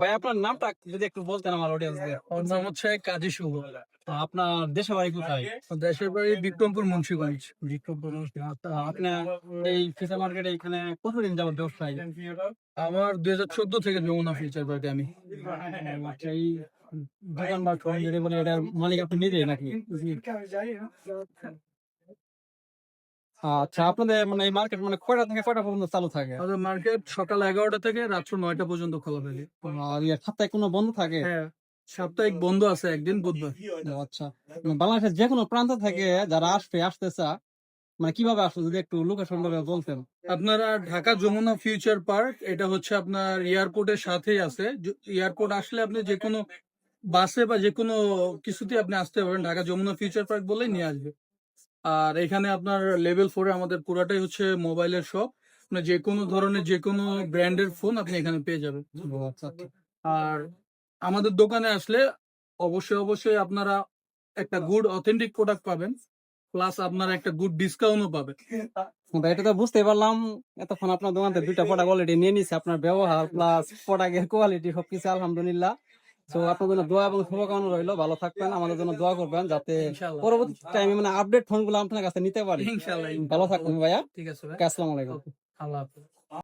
ভাই আপনার নামটা যদি একটু বলতেন আমার অডিয়েন্স ওর নাম হচ্ছে কাজী শুভ। আপনার দেশের বাড়ি কোথায়? দেশের বাড়ি বিক্রমপুর মুন্সিগঞ্জ। বিক্রমপুর আচ্ছা, আপনার এই ফিশার মার্কেটে এখানে কতদিন যাবত ব্যবসায়? আমার দুই হাজার চোদ্দ থেকে যমুনা ফিচার পার্কে আমি। এই দোকান বা মালিক আপনি নিজেই নাকি? আচ্ছা আপনাদের মানে এই মার্কেট মানে কয়টা থেকে কয়টা পর্যন্ত চালু থাকে? আমাদের মার্কেট সকাল এগারোটা থেকে রাত্র নয়টা পর্যন্ত খোলা থাকে। আর ইয়ে সপ্তাহে কোনো বন্ধ থাকে? হ্যাঁ সাপ্তাহিক বন্ধ আছে একদিন বুধবার। আচ্ছা মানে বাংলাদেশের যে কোনো প্রান্ত থেকে যারা আসবে আসতে চা মানে কীভাবে আসবে যদি একটু লোকেশন ভাবে বলতেন। আপনারা ঢাকা যমুনা ফিউচার পার্ক এটা হচ্ছে আপনার এয়ারপোর্টের সাথেই আছে। এয়ারপোর্ট আসলে আপনি যে কোনো বাসে বা যে কোনো কিছুতে আপনি আসতে পারেন ঢাকা যমুনা ফিউচার পার্ক বলেই নিয়ে আসবে। আর এখানে আপনার লেভেল ফোরে আমাদের পুরাটাই হচ্ছে মোবাইলের শপ। মানে যে কোনো ধরনের যে কোনো ব্র্যান্ডের ফোন আপনি এখানে পেয়ে যাবেন। আর আমাদের দোকানে আসলে অবশ্যই অবশ্যই আপনারা একটা গুড অথেন্টিক প্রোডাক্ট পাবেন প্লাস আপনারা একটা গুড ডিসকাউন্টও পাবেন। এটা তো বুঝতে পারলাম। এতক্ষণ আপনার দোকান থেকে দুইটা প্রোডাক্ট অলরেডি নিয়ে নিছে, আপনার ব্যবহার প্লাস প্রোডাক্টের কোয়ালিটি সবকিছু, আলহামদুলিল্লাহ। তো আপনার জন্য দোয়া এবং শুভকামনা রইল। ভালো থাকবেন আমাদের জন্য দোয়া করবেন যাতে পরবর্তী টাইমে মানে আপডেট ফোনগুলো আপনার কাছে নিতে পারি। ভালো থাকবেন ভাইয়া। ঠিক আছে আসসালামু আলাইকুম। আল্লাহ হাফেজ।